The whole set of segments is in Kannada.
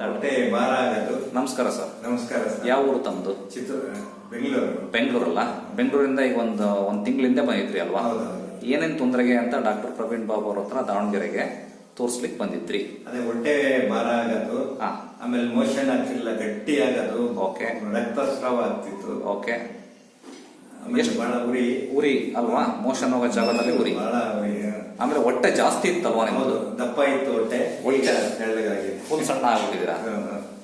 ಹೊಟ್ಟೆ ಭಾರ ಆಗೋದು ನಮಸ್ಕಾರ ಸರ್. ನಮಸ್ಕಾರ ಸರ್. ಯಾವ ಊರು ತಮ್ಮದು ಚಿತ್ರ ಬೆಂಗಳೂರು. ಬೆಂಗಳೂರಲ್ಲ? ಬೆಂಗಳೂರಿಂದ ಈಗ ಒಂದು ಒಂದು ತಿಂಗಳಿಂದ ಬಂದಿದ್ರಿ ಅಲ್ವಾ. ಏನೇನು ತೊಂದರೆಗೆ ಅಂತ ಡಾಕ್ಟರ್ ಪ್ರವೀಣ್ ಬಾಬು ಅವ್ರ ಹತ್ರ ದಾವಣಗೆರೆಗೆ ತೋರ್ಸ್ಲಿಕ್ಕೆ ಬಂದಿದ್ರಿ. ಅದೇ ಹೊಟ್ಟೆ ಭಾರ ಆಗೋದು. ಆಮೇಲೆ ಮೋಷನ್ ಆಗ್ತಿಲ್ಲ ಗಟ್ಟಿ ಆಗೋದು Okay. ರಕ್ತಸ್ರಾವ ಆಗ್ತಿತ್ತು. ಓಕೆ. ಎಷ್ಟು ಬಹಳ ಉರಿ. ಉರಿ ಅಲ್ವಾ? ಮೋಷನ್ ಹೋಗೋ ಜಾಗದಲ್ಲಿ ಉರಿ. ಬಹಳ ಆಮೇಲೆ ಹೊಟ್ಟೆ ಜಾಸ್ತಿ ಇತ್ತಲ್ವಾ ನಿಮ್ಮದು ದಪ್ಪ ಇತ್ತು ಹೊಟ್ಟೆ. ಈಗ ತೆಳ್ಳಗಾಗಿ ಫುಲ್ ಸಣ್ಣ ಆಗ್ಬಿಟ್ಟಿದ್ದೀರಾ.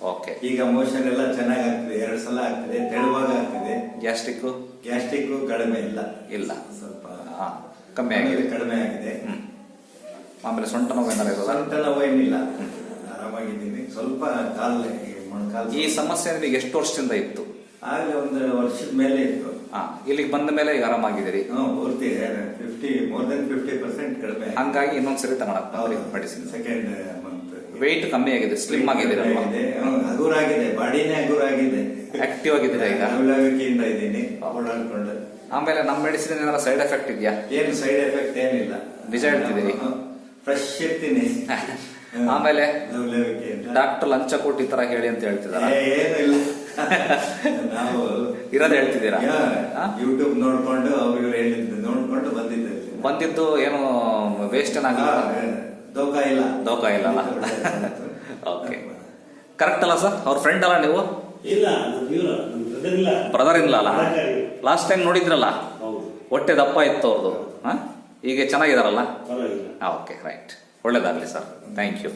ಓಕೆ ಈಗ ಮೋಷನ್ ಎಲ್ಲ ಚೆನ್ನಾಗಿ ಆಗ್ತಿದೆ ಎರಡು ಸಲ ಆಗ್ತಿದೆ ತೆಳುವಾಗ ಆಗ್ತಿದೆ. ಗ್ಯಾಸ್ಟ್ರಿಕ್ ಗ್ಯಾಸ್ಟ್ರಿಕ್ ಕಡಿಮೆ ಇಲ್ಲ. ಇಲ್ಲ. ಸ್ವಲ್ಪ ಕಮ್ಮಿ ಆಗಿದೆ. ಕಡಿಮೆ ಆಗಿದೆ. ಆಮೇಲೆ ಸೊಂಟ ನೋವು ಏನಾರ ಇರೋದಾ? ಸೊಂಟ ನೋವು ಏನಿಲ್ಲ. ಆರಾಮಾಗಿದ್ದೀನಿ. ಸ್ವಲ್ಪ ಕಾಲ ಮೊಣಕಾಲ್ ಈ ಸಮಸ್ಯೆ ನಿಮಗೆ ಎಷ್ಟು ವರ್ಷದಿಂದ ಇತ್ತು? ಆಗ್ಲೇ ಒಂದು ವರ್ಷದ ಮೇಲೆ ಇತ್ತು. ಹಾ ಇಲ್ಲಿಗೆ ಬಂದ ಮೇಲೆ ಈಗ ಆರಾಮಾಗಿದ್ದೀರಿ. ಹ್ಮ್ ಪೂರ್ತಿ fifty more than fifty percent ಕಡಿಮೆ. ಹಂಗಾಗಿ ಇನ್ನೊಂದ್ಸರಿ ತಗೊಳಕ್ ಮೆಡಿಸಿನ್ ಸೆಕೆಂಡ್ ಮಂತ್ ವೆಯ್ಟ್ ಕಮ್ಮಿ ಆಗಿದೆ ಸ್ಲಿಮ್ ಆಗಿದೆ. ಹಗುರ ಆಗಿದೆ ಬಾಡಿನೇ ಹಗುರಾಗಿದೆ. ಆಕ್ಟಿವ್ ಆಗಿದ್ದೀರಾ ಈಗ? ಲವಲವಿಕೆಯಿಂದ ಇದ್ದೀನಿ ಓಡಾಡ್ಕೊಂಡು. ಆಮೇಲೆ ನಮ್ಮ ಮೆಡಿಸಿನ್ ಏನಾರ ಸೈಡ್ ಎಫೆಕ್ಟ್ ಇದೆಯಾ? ಏನು ಸೈಡ್ ಎಫೆಕ್ಟ್ ಏನಿಲ್ಲ. ನಿಜ ಹೇಳ್ತಿದ್ದೀರಿ? ಫ್ರೆಶ್ ಇರ್ತೀನಿ. ಆಮೇಲೆ ಡಾಕ್ಟರ್ ಲಂಚ ಕೊಟ್ಟು ಈ ತರ ಹೇಳಿ ಅಂತ ಹೇಳ್ತಿದಾರ? ಏನು ಇಲ್ಲ. ನಾವು ಇರೋದ್ ಹೇಳ್ತಿದ್ದೀರಾ? ಯೂಟ್ಯೂಬ್ ನೋಡ್ಕೊಂಡು ಅವ್ರು ಹೇಳಿದ್ದು ನೋಡ್ಕೊಂಡು ಬಂದಿದ್ದೆ ಇಲ್ಲಿ. ಬಂದಿದ್ದು ಏನು ವೇಸ್ಟ್ ಏನಾಗಿಲ್ಲ ದೋಖ ಇಲ್ಲ. ದೋಖ ಇಲ್ಲಲ್ಲ? ಓಕೆ ಕರೆಕ್ಟ್ ಅಲ್ಲ ಸರ್ ಅವ್ರ ಫ್ರೆಂಡ್ ಅಲ್ಲ ನೀವು? ಇಲ್ಲ ಬ್ರದರ್ ಇಲ್ಲ. ಬ್ರದರ್ ಇಲ್ಲ ಅಲ್ಲ ಲಾಸ್ಟ್ ಟೈಮ್ ನೋಡಿದ್ರಲ್ಲ? ಹೌದು. ಹೊಟ್ಟೆ ದಪ್ಪ ಇತ್ತು ಅವ್ರದ್ದು ಹಾ? ಈಗ ಚೆನ್ನಾಗಿದಾರಲ್ಲ? ಓಕೆ ರೈಟ್ ಒಳ್ಳೆಯದಾಗಲಿ ಸರ್. Thank you